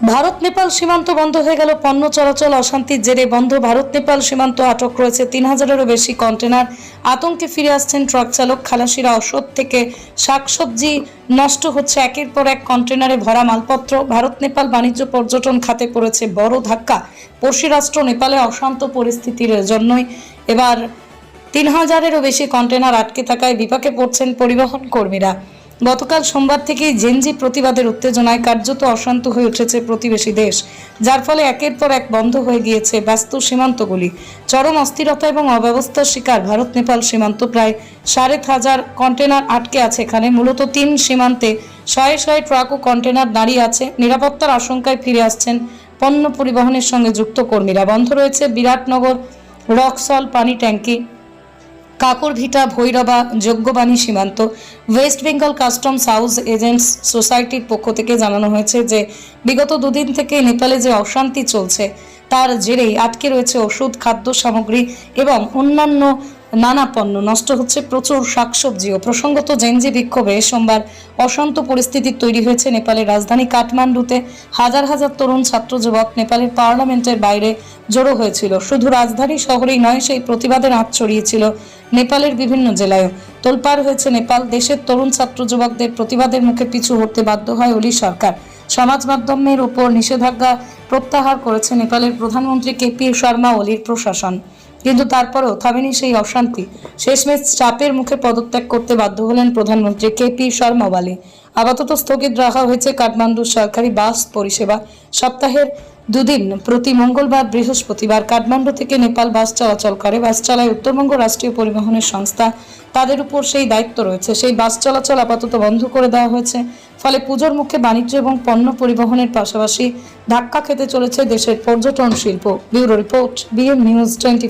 ভারত, নেপাল সীমান্ত বন্ধ হয়ে গেল। পণ্য চলাচল অশান্তির জেরে বন্ধ। ভারত, নেপাল সীমান্ত আটক রয়েছে তিন হাজারেরও বেশি কন্টেনার আতঙ্কে ফিরে আসছেন ট্রাক চালক। খালাসিরা অসৎ থেকে শাকসবজি নষ্ট হচ্ছে। একের পর এক কন্টেনারে ভরা মালপত্র। ভারত, নেপাল বাণিজ্য পর্যটন খাতে পড়েছে বড় ধাক্কা। পড়শি রাষ্ট্র নেপালে অশান্ত পরিস্থিতির জন্যই এবার তিন হাজারেরও বেশি কন্টেনার আটকে থাকায় বিপাকে পড়ছেন পরিবহন কর্মীরা। গতকাল সোমবার থেকেই জেনজি প্রতিবাদের উত্তেজনায় কার্যত অশান্ত হয়ে উঠেছে প্রতিবেশী দেশ, যার ফলে একের পর এক বন্ধ হয়ে গিয়েছে ব্যস্ত সীমান্তগুলি। চরম অস্থিরতা এবং অব্যবস্থার শিকার ভারত, নেপাল সীমান্ত প্রায় সাড়ে হাজার কন্টেনার আটকে আছে এখানে। মূলত তিন সীমান্তে শয়ে শয়ে ট্রাক ও কন্টেনার দাঁড়িয়ে আছে। নিরাপত্তার আশঙ্কায় ফিরে আসছেন পণ্য পরিবহনের সঙ্গে যুক্ত কর্মীরা। বন্ধ রয়েছে বিরাটনগর, রক্সল পানি ট্যাঙ্কি কাকুরভিটা, ভৈরবা যোগ্যবাণী সীমান্ত, West Bengal customs house agents সোসাইটির পক্ষ থেকে জানানো হয়েছে যে, বিগত দুদিন থেকে নেপালে যে অশান্তি চলছে, তার জেরেই আটকে রয়েছে ওষুধ, খাদ্য সামগ্রী এবং অন্যান্য নানা পণ্য নষ্ট হচ্ছে প্রচুর শাকসবজিও প্রসঙ্গত জেনজি বিক্ষোভে সোমবার অশান্ত পরিস্থিতি তৈরি হয়েছে নেপালের রাজধানী কাঠমান্ডুতে। হাজার হাজার তরুণ ছাত্র যুবক নেপালের পার্লামেন্টের বাইরে জড়ো হয়েছিল। শুধু রাজধানী শহরেই নয়, সেই প্রতিবাদের আঁচ ছড়িয়েছিল নেপালের বিভিন্ন জেলায়ও। তোলপাড় হয়েছে নেপাল। দেশের তরুণ ছাত্র যুবকদের প্রতিবাদের মুখে পিছু হতে বাধ্য হয় ওলি সরকার। সমাজ মাধ্যমের উপর নিষেধাজ্ঞা প্রত্যাহার করেছে নেপালের প্রধানমন্ত্রী কেপি শর্মা ওলির প্রশাসন। কিন্তু তারপরও থামেনি সেই অশান্তি। শেষমেশ চাপের মুখে পদত্যাগ করতে বাধ্য হলেন প্রধানমন্ত্রী কেপি শর্মা ওয়ালি আপাতত স্থগিত রাখা হয়েছে কাঠমান্ডুর সরকারি বাস পরিষেবা। সপ্তাহের দুদিন, প্রতি মঙ্গলবার বৃহস্পতিবার কাঠমান্ডু থেকে নেপাল বাস চলাচল করে। বাস চালায় উত্তরবঙ্গ রাষ্ট্রীয় পরিবহনের সংস্থা। তাদের উপর সেই দায়িত্ব রয়েছে। সেই বাস চলাচল আপাতত বন্ধ করে দেওয়া হয়েছে। ফলে পুজোর মুখে বাণিজ্য এবং পণ্য পরিবহনের পাশাপাশি ধাক্কা খেতে চলেছে দেশের পর্যটন শিল্প। Bureau report, B M news twenty